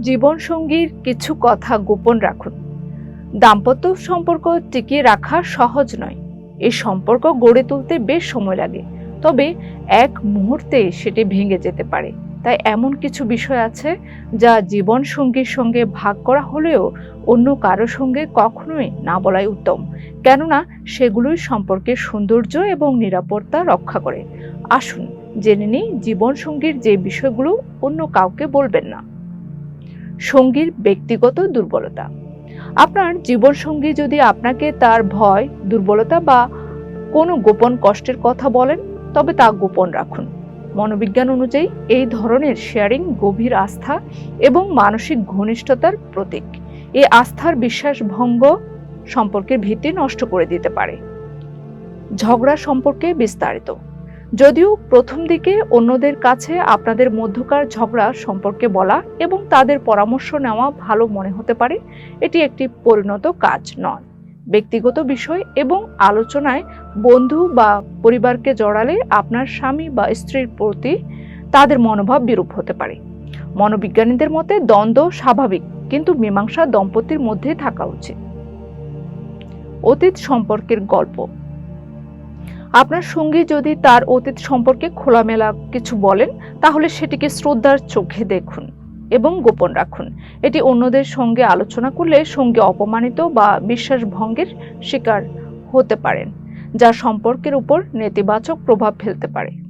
জীবনসঙ্গীর কিছু কথা গোপন রাখুন। দাম্পত্য সম্পর্ক টিকিয়ে রাখা সহজ নয়। এই সম্পর্ক গড়ে তুলতে বেশ সময় লাগে। তবে এক মুহূর্তে সেটি ভেঙে যেতে পারে। তাই এমন কিছু বিষয় আছে যা জীবন সঙ্গীর সঙ্গে ভাগ করা হলেও অন্য কারও সঙ্গে কখনোই না বলাই উত্তম। কেননা সেগুলোই সম্পর্কের সৌন্দর্য এবং নিরাপত্তা রক্ষা করে। আসুন জেনে নিই জীবন সঙ্গীর যে বিষয়গুলো অন্য কাউকে বলবেন না। সঙ্গীর ব্যক্তিগত দুর্বলতা। আপনার জীবনসঙ্গী যদি আপনাকে তার ভয়, দুর্বলতা বা কোনো গোপন কষ্টের কথা বলেন, তবে তা গোপন রাখুন। মনোবিজ্ঞান অনুযায়ী এই ধরনের শেয়ারিং গভীর আস্থা এবং মানসিক ঘনিষ্ঠতার প্রতীক। এই আস্থার বিশ্বাস ভঙ্গ সম্পর্কের ভিত্তি নষ্ট করে দিতে পারে। ঝগড়া সম্পর্কে বিস্তারিত। যদিও প্রথম দিকে অন্যদের কাছে আপনাদের মধ্যকার ঝগড়া সম্পর্কে বলা এবং তাদের পরামর্শ নেওয়া ভালো মনে হতে পারে, এটি একটি পরিণত কাজ নয়। ব্যক্তিগত বিষয় এবং আলোচনায় বন্ধু বা পরিবারকে জড়ালে আপনার স্বামী বা স্ত্রীর প্রতি তাদের মনোভাব বিরূপ হতে পারে। মনোবিজ্ঞানীদের মতে দ্বন্দ্ব স্বাভাবিক, কিন্তু মীমাংসা দম্পতির মধ্যে থাকা উচিত। অতীত সম্পর্কের গল্প। আপনার সঙ্গী যদি তার অতীত সম্পর্কে খোলামেলা কিছু বলেন, তাহলে সেটিকে শ্রদ্ধার চোখে দেখুন এবং গোপন রাখুন। এটি অন্যদের সঙ্গে আলোচনা করলে সঙ্গে অপমানিত বা বিশ্বাস ভঙ্গের শিকার হতে পারেন, যা সম্পর্কের উপর নেতিবাচক প্রভাব ফেলতে পারে।